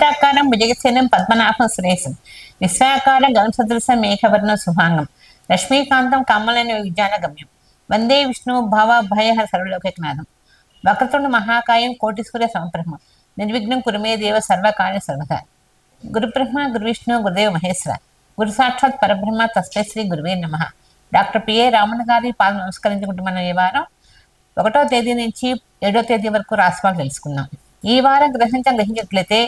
శాంతాకారం భుజగసేనం പത്മനാഭം సురేశం നിസ്സാകാരം ഗംസദൃശം మేఘవర్ణం സുഭാംഗം. ലക്ഷ്മീകാന്തം కమలని విజ్ఞాన వందే విష్ణు భావ భయ సర్వలోకనాథం వక్రతుండ మహాకాయం కోటి సూర్య నిర్విఘ్నం కురుమే దేవ సర్వకార్య సర్వదా గురుబ్రహ్మ గురువిష్ణు గురుదేవ మహేశ్వర గురు సాక్షాత్ పరబ్రహ్మ తస్మై శ్రీ గురువే నమ డాక్టర్ పిఏ రామన్ గారి పాలు నమస్కరించుకుంటూ మనం ఈ వారం ఒకటో తేదీ నుంచి ఏడో తేదీ వరకు రాశిఫలాలు తెలుసుకుందాం ఈ వారం గ్రహించం గ్రహించినట్లయితే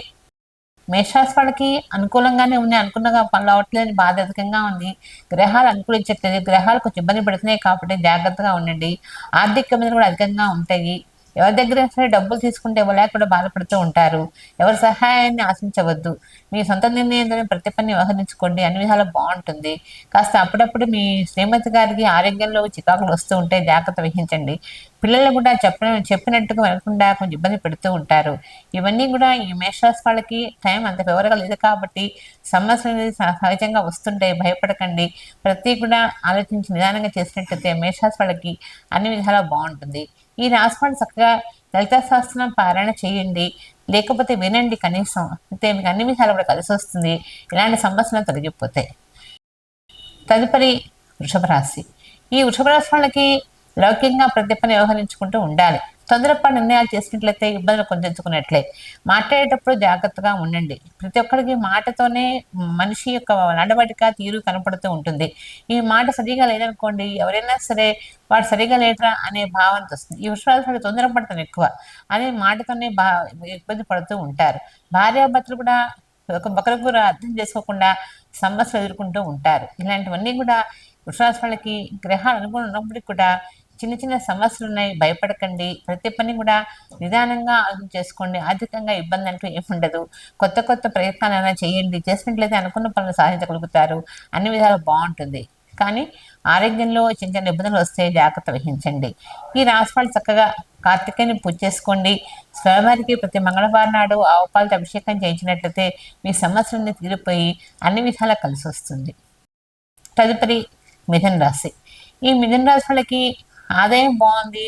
మేషరాశి వాళ్ళకి అనుకూలంగానే ఉన్నాయి. అనుకున్నగా పనులు అవ్వట్లేదని బాధ అధికంగా ఉంది. గ్రహాలు అనుకూలించట్లేదు. గ్రహాలు కొంచెం ఇబ్బంది పెడుతున్నాయి కాబట్టి జాగ్రత్తగా ఉండండి. ఆర్థిక ఇబ్బందులు కూడా అధికంగా ఉంటాయి. ఎవరి దగ్గర సరే డబ్బులు తీసుకుంటే ఇవ్వలేక కూడా బాధపడుతూ ఉంటారు. ఎవరి సహాయాన్ని ఆశించవద్దు. మీ సొంత నిర్ణయంతో ప్రతి పని వ్యవహరించుకోండి. అన్ని విధాలు బాగుంటుంది. కాస్త అప్పుడప్పుడు మీ శ్రీమతి గారికి ఆరోగ్యంలో చికాకులు వస్తూ ఉంటే జాగ్రత్త వహించండి. పిల్లలు కూడా చెప్పిన చెప్పినట్టుగా వినకుండా కొంచెం ఇబ్బంది పెడుతూ ఉంటారు. ఇవన్నీ కూడా ఈ మేషరాశి వాళ్ళకి టైం అంత వివరంగా లేదు కాబట్టి సమస్యలు అనేది సహజంగా వస్తుంటాయి భయపడకండి. ప్రతి కూడా ఆలోచించి నిదానంగా చేసినట్టయితే మేషరాశి వాళ్ళకి అన్ని విధాలా బాగుంటుంది. ఈ రాశి వాళ్ళు చక్కగా లలిత శాస్త్రం పారాయణ చేయండి. లేకపోతే వినండి కనీసం. అయితే మీకు అన్ని విధాలు కూడా కలిసి వస్తుంది. ఇలాంటి సమస్యలు తొలగిపోతాయి. తదుపరి వృషభ రాశి. ఈ వృషభ రాశి వాళ్ళకి లౌకికంగా ప్రతిపని వ్యవహరించుకుంటూ ఉండాలి. తొందరపాటు నిర్ణయాలు చేసినట్లయితే ఇబ్బందులు కొంచెంచుకున్నట్లే. మాట్లాడేటప్పుడు జాగ్రత్తగా ఉండండి. ప్రతి ఒక్కరికి మాటతోనే మనిషి యొక్క నడవడిక తీరు కనపడుతూ ఉంటుంది. ఈ మాట సరిగా లేదనుకోండి ఎవరైనా సరే వాడు సరిగా లేటరా అనే భావంతో వస్తుంది. ఈ విశ్వాసాలు తొందరపడతాం ఎక్కువ. అనే మాటతోనే బా ఇబ్బంది పడుతూ ఉంటారు. భార్యాభర్తలు కూడా ఒక ఒకరికొకరు అర్థం చేసుకోకుండా సమస్యలు ఎదుర్కొంటూ ఉంటారు. ఇలాంటివన్నీ కూడా వృషరాశి వాళ్ళకి గ్రహాలు అనుగుణం ఉన్నప్పటికీ కూడా చిన్న చిన్న సమస్యలు ఉన్నాయి భయపడకండి. ప్రతి పని కూడా నిదానంగా ఆలోచన చేసుకోండి. ఆర్థికంగా ఇబ్బంది అంటూ ఏముండదు కొత్త కొత్త ప్రయత్నాలైనా చేయండి. చేసినట్లయితే అనుకున్న పనులు సాధించగలుగుతారు అన్ని విధాలు బాగుంటుంది. కానీ ఆరోగ్యంలో చిన్న చిన్న ఇబ్బందులు వస్తే జాగ్రత్త వహించండి. ఈ రాశి చక్కగా కార్తికేయని పూజ చేసుకోండి. స్వామివారికి ప్రతి మంగళవారం నాడు ఆవు పాలతో అభిషేకం చేయించినట్లయితే మీ సమస్యలన్నీ తీరిపోయి అన్ని విధాలా కలిసి వస్తుంది. తదుపరి మిథున రాశి. ఈ మిథున రాశి వాళ్ళకి ఆదాయం బాగుంది?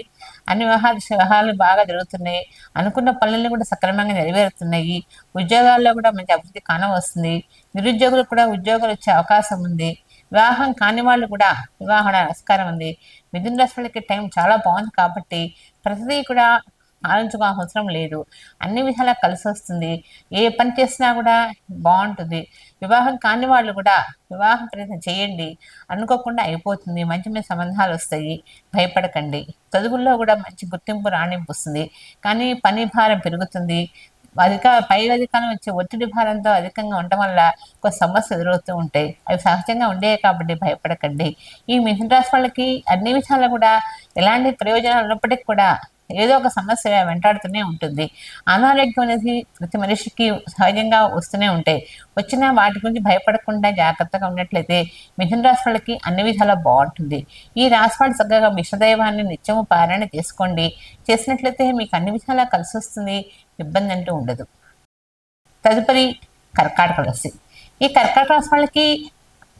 అన్ని వ్యవహార వ్యవహారాలు బాగా జరుగుతున్నాయి. అనుకున్న పనులన్నీ కూడా సక్రమంగా నెరవేరుతున్నాయి. ఉద్యోగాల్లో కూడా మంచి అభివృద్ధి కానవస్తుంది నిరుద్యోగులకు కూడా ఉద్యోగాలు వచ్చే అవకాశం ఉంది. వివాహం కాని వాళ్ళు కూడా వివాహం నమస్కారం ఉంది. మిథున రాశి వాళ్ళకి టైం చాలా బాగుంది కాబట్టి ప్రతిదీ కూడా ఆలోచించుకోవాల్సిన అవసరం లేదు. అన్ని విధాలా కలిసి వస్తుంది. ఏ పని చేసినా కూడా బాగుంటుంది. వివాహం కాని వాళ్ళు కూడా వివాహం ప్రయత్నం చేయండి. అనుకోకుండా అయిపోతుంది. మంచి మంచి సంబంధాలు వస్తాయి. భయపడకండి. చదువుల్లో కూడా మంచి గుర్తింపు రాణింపు వస్తుంది. కానీ పని భారం పెరుగుతుంది. అధిక పై అధికారం వచ్చే ఒత్తిడి భారంతో అధికంగా ఉండటం వల్ల కొన్ని సమస్యలు ఎదురవుతూ ఉంటాయి. అవి సహజంగా ఉండేవి కాబట్టి భయపడకండి. ఈ మిథున రాశి వాళ్ళకి అన్ని విషయాల్లో కూడా ఎలాంటి ప్రయోజనాలు ఉన్నప్పటికీ కూడా ఏదో ఒక సమస్య వెంటాడుతూనే ఉంటుంది. అనారోగ్యం అనేది ప్రతి మనిషికి సహజంగా వస్తూనే ఉంటాయి. వచ్చిన వాటి గురించి భయపడకుండా జాగ్రత్తగా ఉన్నట్లయితే మిథున రాశి వాళ్ళకి అన్ని విధాలా బాగుంటుంది. ఈ రాశి వాళ్ళు చక్కగా విషదైవాన్ని నిత్యము పారాయణ చేసుకోండి. చేసినట్లయితే మీకు అన్ని విధాలా కలిసి వస్తుంది. ఇబ్బంది అంటూ ఉండదు. తదుపరి కర్కాటక రాశి. ఈ కర్కాటక రాశి వాళ్ళకి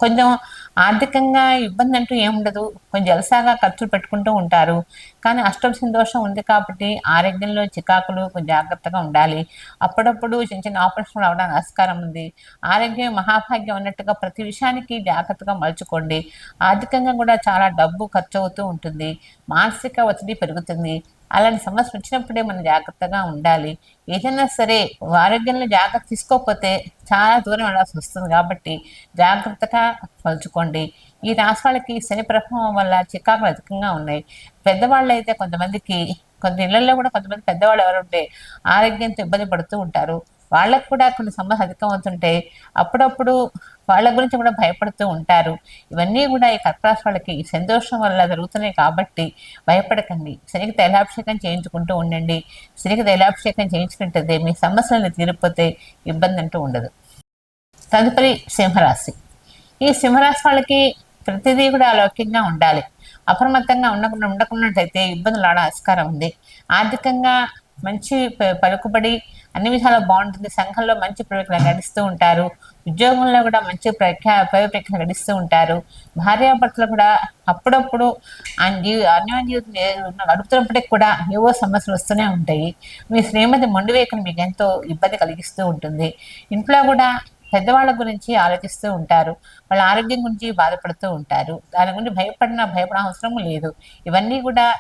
కొంచెం ఆర్థికంగా ఇబ్బంది అంటూ ఏముండదు. కొంచెం జలసాగా ఖర్చులు పెట్టుకుంటూ ఉంటారు. కానీ అష్టమ దోషం ఉంది కాబట్టి ఆరోగ్యంలో చికాకులు కొంచెం జాగ్రత్తగా ఉండాలి. అప్పుడప్పుడు చిన్న చిన్న ఆపరేషన్లు అవడానికి ఆస్కారం ఉంది. ఆరోగ్యం మహాభాగ్యం అన్నట్టుగా ప్రతి విషయానికి జాగ్రత్తగా మలుచుకోండి. ఆర్థికంగా కూడా చాలా డబ్బు ఖర్చు అవుతూ ఉంటుంది. మానసిక ఒత్తిడి పెరుగుతుంది. అలాంటి సమస్య వచ్చినప్పుడే మనం జాగ్రత్తగా ఉండాలి. ఏదైనా సరే ఆరోగ్యంలో జాగ్రత్త తీసుకోకపోతే చాలా దూరం వెళ్ళాల్సి వస్తుంది కాబట్టి జాగ్రత్తగా పలుచుకోండి ఈ రాశి వాళ్ళకి శని ప్రభావం వల్ల చికాకులు అధికంగా ఉన్నాయి. పెద్దవాళ్ళు అయితే కొంతమందికి కొంత ఇళ్ళలో కూడా కొంతమంది పెద్దవాళ్ళు ఎవరు ఉంటే ఆరోగ్యంతో ఇబ్బంది పడుతూ ఉంటారు. వాళ్ళకు కూడా కొన్ని సమస్య అధికమవుతుంటే అప్పుడప్పుడు వాళ్ళ గురించి కూడా భయపడుతూ ఉంటారు. ఇవన్నీ కూడా ఈ కర్కరాశి వాళ్ళకి సంతోషం వల్ల జరుగుతున్నాయి కాబట్టి భయపడకండి. శనికి తైలాభిషేకం చేయించుకుంటూ ఉండండి. శనికి తైలాభిషేకం చేయించుకుంటే మీ సమస్యలను తీరిపోతే ఇబ్బంది అంటూ ఉండదు. తదుపరి సింహరాశి. ఈ సింహరాశి వాళ్ళకి ప్రతిదీ కూడా లౌకికంగా ఉండాలి. అప్రమత్తంగా ఉండకుండా ఉండకున్నట్టయితే ఇబ్బందులు ఆడ ఆస్కారం ఉంది. ఆర్థికంగా మంచి పలుకుబడి అన్ని విధాలా బాగుంటుంది. సంఘంలో మంచి ప్రవేశం నడుస్తూ ఉంటారు. ఉద్యోగంలో కూడా మంచి ప్రఖ్యా ప్రవేశం నడుస్తూ ఉంటారు. భార్యాభర్తలు కూడా అప్పుడప్పుడు ఆయన జీవి అన్యోన్య జీవితం గడుపుతున్నప్పటికి కూడా ఏవో సమస్యలు వస్తూనే ఉంటాయి. మీ శ్రీమతి మొండి మీకు ఎంతో ఇబ్బంది కలిగిస్తూ ఉంటుంది. ఇంట్లో కూడా పెద్దవాళ్ళ గురించి ఆలోచిస్తూ ఉంటారు. వాళ్ళ ఆరోగ్యం గురించి బాధపడుతూ ఉంటారు. దాని గురించి భయపడిన భయపడ అవసరం లేదు. ఇవన్నీ కూడా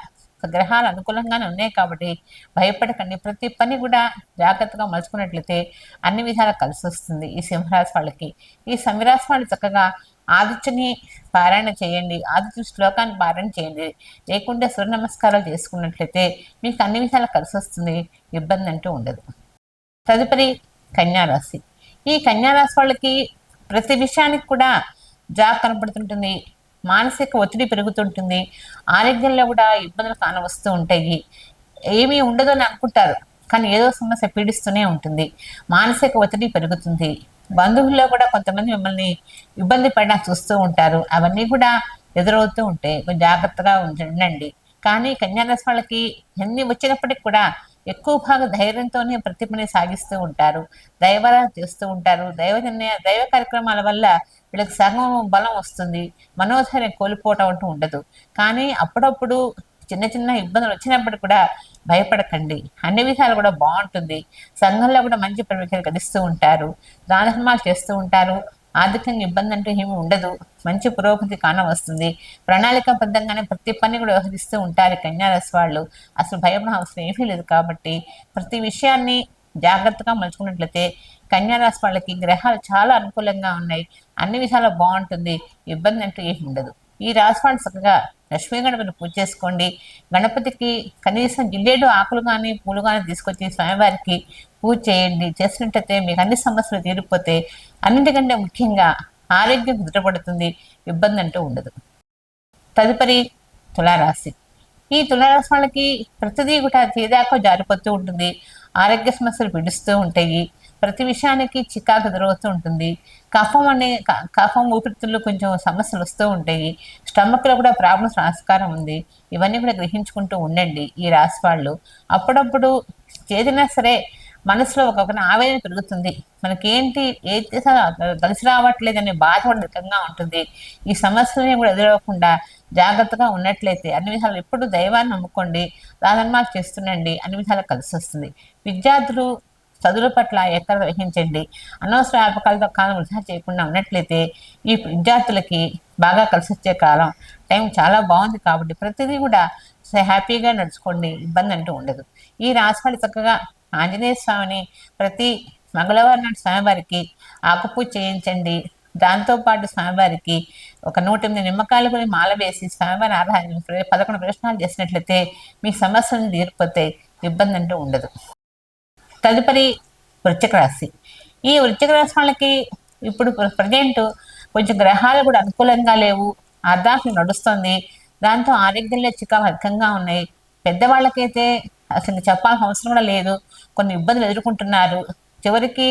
గ్రహాలు అనుకూలంగానే ఉన్నాయి కాబట్టి భయపడకండి. ప్రతి పని కూడా జాగ్రత్తగా మలుచుకున్నట్లయితే అన్ని విధాలా కలిసి వస్తుంది ఈ సింహరాశి వాళ్ళకి. ఈ సింహరాశి వాళ్ళు చక్కగా ఆదిత్యని పారాయణ చేయండి. ఆదిత్య శ్లోకాన్ని పారాయణ చేయండి. లేకుంటే సూర్య నమస్కారాలు చేసుకున్నట్లయితే మీకు అన్ని విధాలు కలిసి వస్తుంది. ఇబ్బంది అంటూ ఉండదు. తదుపరి కన్యారాశి. ఈ కన్యారాశి వాళ్ళకి ప్రతి విషయానికి కూడా జాబ్ కనపడుతుంటుంది. మానసిక ఒత్తిడి పెరుగుతుంటుంది. ఆరోగ్యంలో కూడా ఇబ్బందులు కానవస్తూ ఉంటాయి. ఏమీ ఉండదు అని అనుకుంటారు. కానీ ఏదో సమస్య పీడిస్తూనే ఉంటుంది. మానసిక ఒత్తిడి పెరుగుతుంది. బంధువుల్లో కూడా కొంతమంది మిమ్మల్ని ఇబ్బంది పడినా చూస్తూ ఉంటారు. అవన్నీ కూడా ఎదురవుతూ ఉంటాయి కొంచెం జాగ్రత్తగా ఉండండి. కానీ కన్యారాశి వాళ్ళకి ఎన్ని వచ్చినప్పటికి కూడా ఎక్కువ భాగం ధైర్యంతోనే ప్రతిభని సాగిస్తూ ఉంటారు. దైవాలను చేస్తూ ఉంటారు. దైవ నిర్ణయ దైవ కార్యక్రమాల వల్ల వీళ్ళకి సగం బలం వస్తుంది. మనోధైర్యం కోల్పోవటం అంటూ ఉండదు. కానీ అప్పుడప్పుడు చిన్న చిన్న ఇబ్బందులు వచ్చినప్పుడు కూడా భయపడకండి. అన్ని విధాలు కూడా బాగుంటుంది. సంఘంలో కూడా మంచి ప్రవేశాలు గడిస్తూ ఉంటారు. దాన చేస్తూ ఉంటారు. ఆర్థికంగా ఇబ్బంది అంటూ ఏమి ఉండదు. మంచి పురోగతి కాన వస్తుంది ప్రణాళికాబద్ధంగానే ప్రతి పని కూడా వ్యవహరిస్తూ ఉంటారు కన్యారాశి వాళ్ళు. అసలు భయపడ అవసరం ఏమీ లేదు కాబట్టి ప్రతి విషయాన్ని జాగ్రత్తగా మలుచుకున్నట్లయితే కన్యారాశి వాళ్ళకి గ్రహాలు చాలా అనుకూలంగా ఉన్నాయి. అన్ని విధాలు బాగుంటుంది. ఇబ్బంది అంటూ ఏమి ఉండదు. ఈ రాశి వాళ్ళు చక్కగా లక్ష్మీ గణపతిని పూజ చేసుకోండి. గణపతికి కనీసం జిల్లేడు ఆకులు కానీ పూలు కానీ తీసుకొచ్చి స్వామివారికి పూజ చేయండి. చేసినట్టయితే మీకు అన్ని సమస్యలు తీరిపోతే అన్నిటికంటే ముఖ్యంగా ఆరోగ్యం కుదుటపడుతుంది ఇబ్బంది అంటూ ఉండదు. తదుపరి తులారాశి. ఈ తులారాశి వాళ్ళకి ప్రతిదీ కూడా తీదాకా జారిపోతూ ఉంటుంది. ఆరోగ్య సమస్యలు పిడుస్తూ ఉంటాయి. ప్రతి విషయానికి చికాకు ఎదురవుతూ ఉంటుంది. కఫం అనే కఫం ఊపిరితిత్తులు కొంచెం సమస్యలు వస్తూ ఉంటాయి. స్టమక్లో కూడా ప్రాబ్లమ్స్ ఆస్కారం ఉంది. ఇవన్నీ కూడా గ్రహించుకుంటూ ఉండండి ఈ రాశి వాళ్ళు. అప్పుడప్పుడు ఏదైనా సరే మనసులో ఒక ఆవేదన పెరుగుతుంది. మనకేంటి ఏది చేసా కలిసి రావట్లేదని బాధపడకంగా ఉంటుంది. ఈ సమస్యలని కూడా ఎదురవ్వకుండా జాగ్రత్తగా ఉన్నట్లయితే అన్ని విధాలు ఎప్పుడు దైవాన్ని నమ్ముకోండి రాధన్మాలు చేస్తుండండి అన్ని విధాలు కలిసి వస్తుంది విద్యార్థులు చదువుల పట్ల ఎక్కడ వహించండి. అనవసర వ్యాపకాలతో కాలం వృధా చేయకుండా ఉన్నట్లయితే ఈ విద్యార్థులకి బాగా కలిసి వచ్చే కాలం. టైం చాలా బాగుంది కాబట్టి ప్రతిదీ కూడా హ్యాపీగా నడుచుకోండి ఇబ్బంది అంటూ ఉండదు. ఈ రాశి చక్కగా ఆంజనేయ స్వామిని ప్రతి మంగళవారం నాడు స్వామివారికి ఆకుపూజ చేయించండి. దాంతోపాటు స్వామివారికి ఒక నూట ఎనిమిది నిమ్మకాయలు కూడా మాల వేసి స్వామివారి ఆరాధన పదకొండు ప్రశ్నలు చేసినట్లయితే మీ సమస్యలను తీరిపోతే ఇబ్బంది అంటూ ఉండదు. తదుపరి వృశ్చిక రాశి. ఈ వృశ్చిక రాశి వాళ్ళకి ఇప్పుడు ప్రజెంట్ కొంచెం గ్రహాలు కూడా అనుకూలంగా లేవు. అర్ధాంశం నడుస్తుంది. దాంతో ఆరోగ్యంలో చికాకు అధికంగా ఉన్నాయి. పెద్దవాళ్ళకైతే అసలు చెప్పాల్సిన అవసరం కూడా లేదు. కొన్ని ఇబ్బందులు ఎదుర్కొంటున్నారు. చివరికి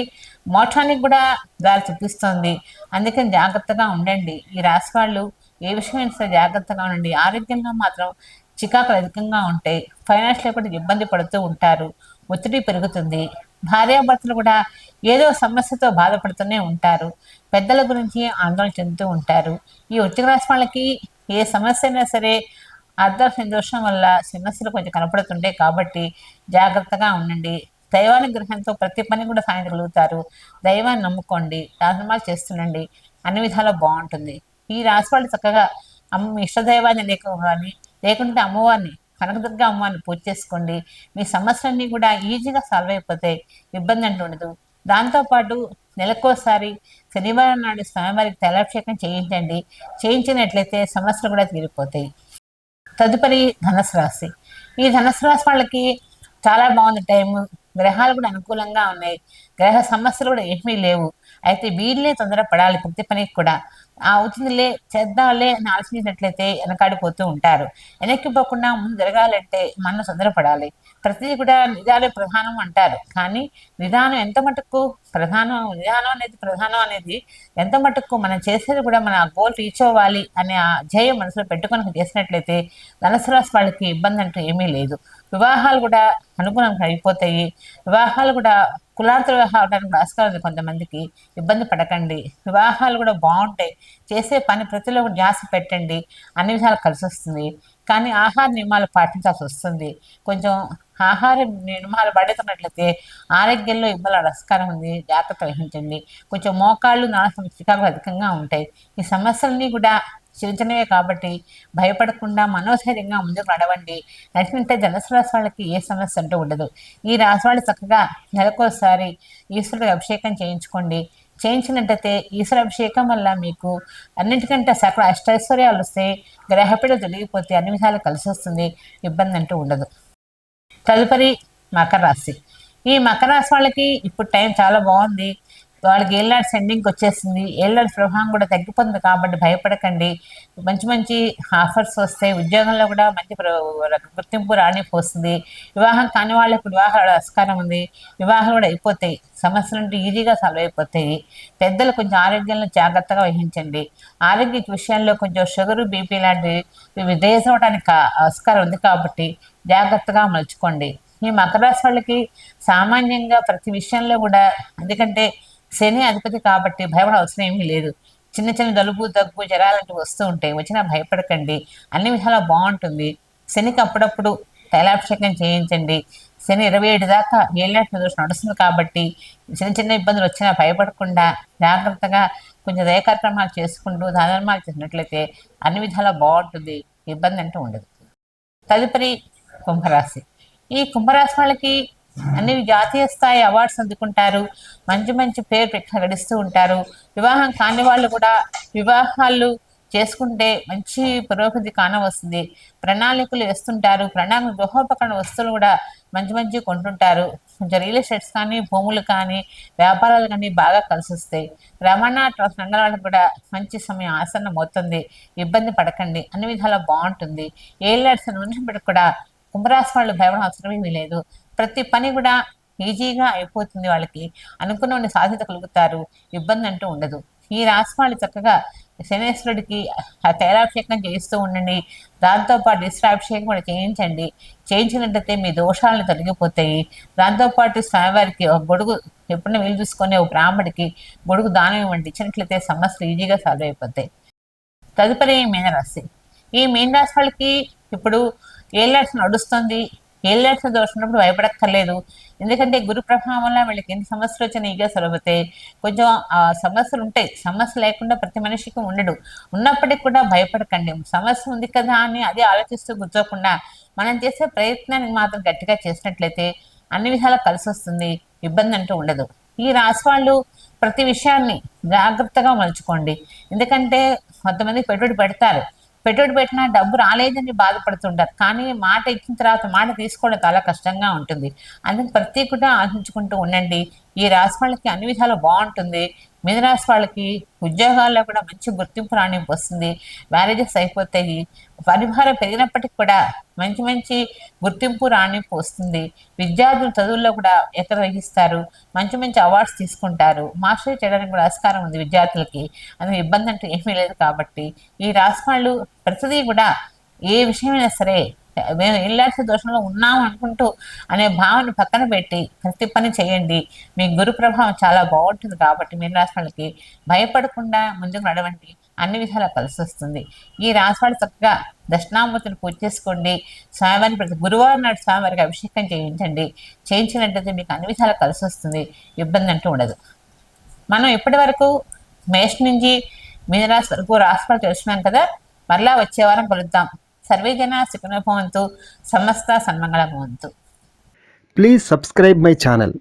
మోక్షానికి కూడా దారి చూపిస్తుంది. అందుకని జాగ్రత్తగా ఉండండి. ఈ రాశి వాళ్ళు ఏ విషయమైనా సరే జాగ్రత్తగా ఉండండి. ఆరోగ్యంగా మాత్రం చికాకులు అధికంగా ఉంటాయి. ఫైనాన్షియల్ కూడా ఇబ్బంది పడుతూ ఉంటారు. ఒత్తిడి పెరుగుతుంది. భార్యాభర్తలు కూడా ఏదో సమస్యతో బాధపడుతూనే ఉంటారు. పెద్దల గురించి ఆందోళన చెందుతూ ఉంటారు. ఈ వృత్తిక రాశి వాళ్ళకి ఏ సమస్య అయినా సరే అర్థం దోషం వల్ల సమస్యలు కొంచెం కనపడుతుండే కాబట్టి జాగ్రత్తగా ఉండండి. దైవానుగ్రహంతో ప్రతి పని కూడా సాధించగలుగుతారు దైవాన్ని నమ్ముకోండి. దానమాలు చేస్తుండండి. అన్ని విధాలా బాగుంటుంది. ఈ రాశి వాళ్ళు చక్కగా అమ్మ ఇష్టదైవాన్ని లేక కానీ లేకుంటే అమ్మవారిని కనకదుర్గ అమ్మవారిని పూజ చేసుకోండి. మీ సమస్యలన్నీ కూడా ఈజీగా సాల్వ్ అయిపోతాయి. ఇబ్బంది అంటూ ఉండదు. దాంతోపాటు నెలకోసారి శనివారం నాడు స్వామివారికి తలాభిషేకం చేయించండి. చేయించినట్లయితే సమస్యలు కూడా తీరిపోతాయి. తదుపరి ధనసు రాశి. ఈ ధనసు రాశి వాళ్ళకి చాలా బాగుంది. టైము గ్రహాలు కూడా అనుకూలంగా ఉన్నాయి. గ్రహ సమస్యలు కూడా ఏమీ లేవు. అయితే వీళ్ళే తొందరపడాలి ప్రతి పనికి కూడా ఆ అవుతుందిలే చేద్దాంలే అని ఆలోచించినట్లయితే వెనకాడిపోతూ ఉంటారు. వెనక్కి పోకుండా ముందు జరగాలంటే మనం తొందరపడాలి. ప్రతిదీ కూడా నిజాలే ప్రధానం అంటారు. కానీ నిదానం ఎంత మటుకు ప్రధానం నిదానం అనేది ప్రధానం అనేది ఎంత మటుకు మనం చేసేది కూడా మన గోల్ రీచ్ అవ్వాలి అనే ఆ ధ్యేయం మనసులో పెట్టుకొని చేసినట్లయితే ధనుసు రాశి వాళ్ళకి ఇబ్బంది అంటూ ఏమీ లేదు. వివాహాలు కూడా అనుగుణంగా అయిపోతాయి. వివాహాలు కూడా కులాంతర వివాహాలు అవడానికి కూడా ఆస్కారం ఉంది కొంతమందికి. ఇబ్బంది పడకండి. వివాహాలు కూడా బాగుంటాయి. చేసే పని ప్రతిలో కూడా ధ్యాస పెట్టండి. అన్ని విధాలు కలిసి వస్తుంది కానీ ఆహార నియమాలు పాటించాల్సి వస్తుంది. కొంచెం ఆహార నియమాలు పడుతున్నట్లయితే ఆరోగ్యంలో ఇబ్బంది ఆస్కారం ఉంది జాగ్రత్త వహించండి. కొంచెం మోకాళ్ళు నా చికాకులు అధికంగా ఉంటాయి. ఈ సమస్యలన్నీ కూడా చిన్న చిన్నవే కాబట్టి భయపడకుండా మనోధైర్యంగా ముందుకు నడవండి. నడిచినట్టే ధనుసు రాశి వాళ్ళకి ఏ సమస్య అంటూ ఉండదు. ఈ రాశి వాళ్ళు చక్కగా నెలకోసారి ఈశ్వరుడు అభిషేకం చేయించుకోండి. చేయించినట్టయితే ఈశ్వర అభిషేకం వల్ల మీకు అన్నింటికంటే సకల అష్టైశ్వర్యాలు వస్తాయి గ్రహపీడ తొలగిపోతే అన్ని విధాలు కలిసి వస్తుంది. ఇబ్బంది అంటూ ఉండదు. తదుపరి మకర రాశి. ఈ మకర రాశి వాళ్ళకి ఇప్పుడు టైం చాలా బాగుంది. వాళ్ళకి ఏళ్ళాడు సెండింగ్కి వచ్చేసింది ఏళ్ళాడు ప్రభావం కూడా తగ్గిపోతుంది కాబట్టి భయపడకండి. మంచి మంచి ఆఫర్స్ వస్తాయి. ఉద్యోగంలో కూడా మంచి గుర్తింపు రాణింపు వస్తుంది. వివాహం కాని వాళ్ళకి వివాహ ఆస్కారం ఉంది. వివాహం కూడా అయిపోతాయి. సమస్యలు అంటే ఈజీగా సాల్వ్ అయిపోతాయి. పెద్దలు కొంచెం ఆరోగ్యంలో జాగ్రత్తగా వహించండి. ఆరోగ్య విషయంలో కొంచెం షుగర్ బీపీ లాంటివి విదేశవడానికి ఆస్కారం ఉంది కాబట్టి జాగ్రత్తగా మలుచుకోండి. ఈ మకర రాశి వాళ్ళకి సామాన్యంగా ప్రతి విషయంలో కూడా ఎందుకంటే శని అధిపతి కాబట్టి భయపడ అవసరం ఏమీ లేదు. చిన్న చిన్న జలుబు దగ్గు జ్వరాలంటివి వస్తూ ఉంటాయి. వచ్చినా భయపడకండి. అన్ని విధాలా బాగుంటుంది. శనికి అప్పుడప్పుడు తైలాభిషేకం చేయించండి. శని ఇరవై ఏడు దాకా ఏళ్ళనాటి దోషం నడుస్తుంది కాబట్టి చిన్న చిన్న ఇబ్బందులు వచ్చినా భయపడకుండా జాగ్రత్తగా కొంచెం దయ కార్యక్రమాలు చేసుకుంటూ దానధర్మాలు చేసినట్లయితే అన్ని విధాలా బాగుంటుంది. ఇబ్బంది అంటూ ఉండదు. తదుపరి కుంభరాశి. ఈ కుంభరాశి వాళ్ళకి అన్ని జాతీయ స్థాయి అవార్డ్స్ అందుకుంటారు. మంచి మంచి పేరు గడిస్తూ ఉంటారు. వివాహం కాని వాళ్ళు కూడా వివాహాలు చేసుకుంటే మంచి పురోగతి కానవస్తుంది ప్రణాళికలు వేస్తుంటారు. ప్రణాళిక గృహోపకరణ వస్తువులు కూడా మంచి మంచి కొంటుంటారు. కొంచెం రియల్ ఎస్టేట్స్ కానీ భూములు కానీ వ్యాపారాలు కానీ బాగా కలిసి వస్తాయి రవాణా ట్రస్ట్ రంగాలకు కూడా మంచి సమయం ఆసన్నం అవుతుంది ఇబ్బంది పడకండి. అన్ని విధాలా బాగుంటుంది. ఏళ్ళర్స్ నుంచి కూడా కుంభరాశి వాళ్ళు భయపడం అవసరమేమీ లేదు ప్రతి పని కూడా ఈజీగా అయిపోతుంది వాళ్ళకి. అనుకున్న సాధ్యత కలుగుతారు. ఇబ్బంది అంటూ ఉండదు. ఈ రాశి వాళ్ళు చక్కగా శనేశ్వరుడికి తైలాభిషేకం చేయిస్తూ ఉండండి. దాంతోపాటు ఇష్టాభిషేకం కూడా చేయించండి. చేయించినట్టయితే మీ దోషాలను తొలగిపోతాయి. దాంతోపాటు స్వామివారికి ఒక గొడుగు ఎప్పుడైనా వీలు చూసుకునే ఒక బ్రాహ్మడికి గొడుగు దానం ఇవ్వండి. ఇచ్చినట్లయితే సమస్యలు ఈజీగా సాల్వ్ అయిపోతాయి. తదుపరి మీనరాశి. ఈ మీనరాశి వాళ్ళకి ఇప్పుడు ఏళ్ళ నడుస్తుంది. ఏళ్ళర్స్ దోషినప్పుడు భయపడక్కర్లేదు. ఎందుకంటే గురు ప్రభావం వల్ల వీళ్ళకి ఎన్ని సమస్యలు వచ్చినా ఈగా సులభతే. కొంచెం ఆ సమస్యలు ఉంటాయి. సమస్య లేకుండా ప్రతి మనిషికి ఉండడు. ఉన్నప్పటికీ కూడా భయపడకండి. సమస్య ఉంది కదా అని అది ఆలోచిస్తూ కూర్చోకుండా మనం చేసే ప్రయత్నాన్ని మాత్రం గట్టిగా చేసినట్లయితే అన్ని విధాలా కలిసి వస్తుంది. ఇబ్బంది అంటూ ఉండదు. ఈ రాసి వాళ్ళు ప్రతి విషయాన్ని జాగ్రత్తగా మలుచుకోండి. ఎందుకంటే కొంతమంది పెట్టుబడి పెడతారు. పెట్టుబడి పెట్టినా డబ్బు రాలేదని బాధపడుతుంటారు. కానీ మాట ఇచ్చిన తర్వాత మాట తీసుకోవడం చాలా కష్టంగా ఉంటుంది. అందుకు ప్రత్యేకంగా ఆశించుకుంటూ ఉండండి. ఈ రాశి వాళ్ళకి అన్ని విధాలు బాగుంటుంది. మిథునరాశి వాళ్ళకి ఉద్యోగాల్లో కూడా మంచి గుర్తింపు రాణింపు వస్తుంది. మ్యారేజెస్ అయిపోతాయి. పరిభారం పెరిగినప్పటికీ కూడా మంచి మంచి గుర్తింపు రాణింపు వస్తుంది. విద్యార్థులు చదువుల్లో కూడా ఎక్కడ వహిస్తారు. మంచి మంచి అవార్డ్స్ తీసుకుంటారు. మాస్టర్ చేయడానికి కూడా ఆస్కారం ఉంది విద్యార్థులకి. అందుకు ఇబ్బంది అంటూ ఏమీ లేదు కాబట్టి ఈ రాసి వాళ్ళు ప్రతిదీ కూడా ఏ విషయమైనా సరే మేము ఇల్లాల్సిన దోషంలో ఉన్నాం అనుకుంటూ అనే భావన పక్కన పెట్టి ప్రతి పని చేయండి. మీ గురు ప్రభావం చాలా బాగుంటుంది కాబట్టి మీరు రాష్ట్రాలకి భయపడకుండా ముందుకు నడవండి. అన్ని విధాలా కలిసి వస్తుంది. ఈ రాశివాడు చక్కగా దక్షిణామూర్తిని పూజ చేసుకోండి. స్వామివారిని ప్రతి గురువారం నాడు స్వామివారికి అభిషేకం చేయించండి. చేయించినట్టయితే మీకు అన్ని విధాలా కలిసి వస్తుంది. ఇబ్బంది అంటూ ఉండదు. మనం ఇప్పటి వరకు మేష నుంచి మీనరాశి వరకు రాశిఫలాలు తెలుసుకున్నాం కదా. మరలా వచ్చే వారం కలుద్దాం. సర్వే జన సుఖమ భవంతు సమస్త సన్మంగళ భవంతు ప్లీజ్ సబ్స్క్రైబ్ మై ఛానల్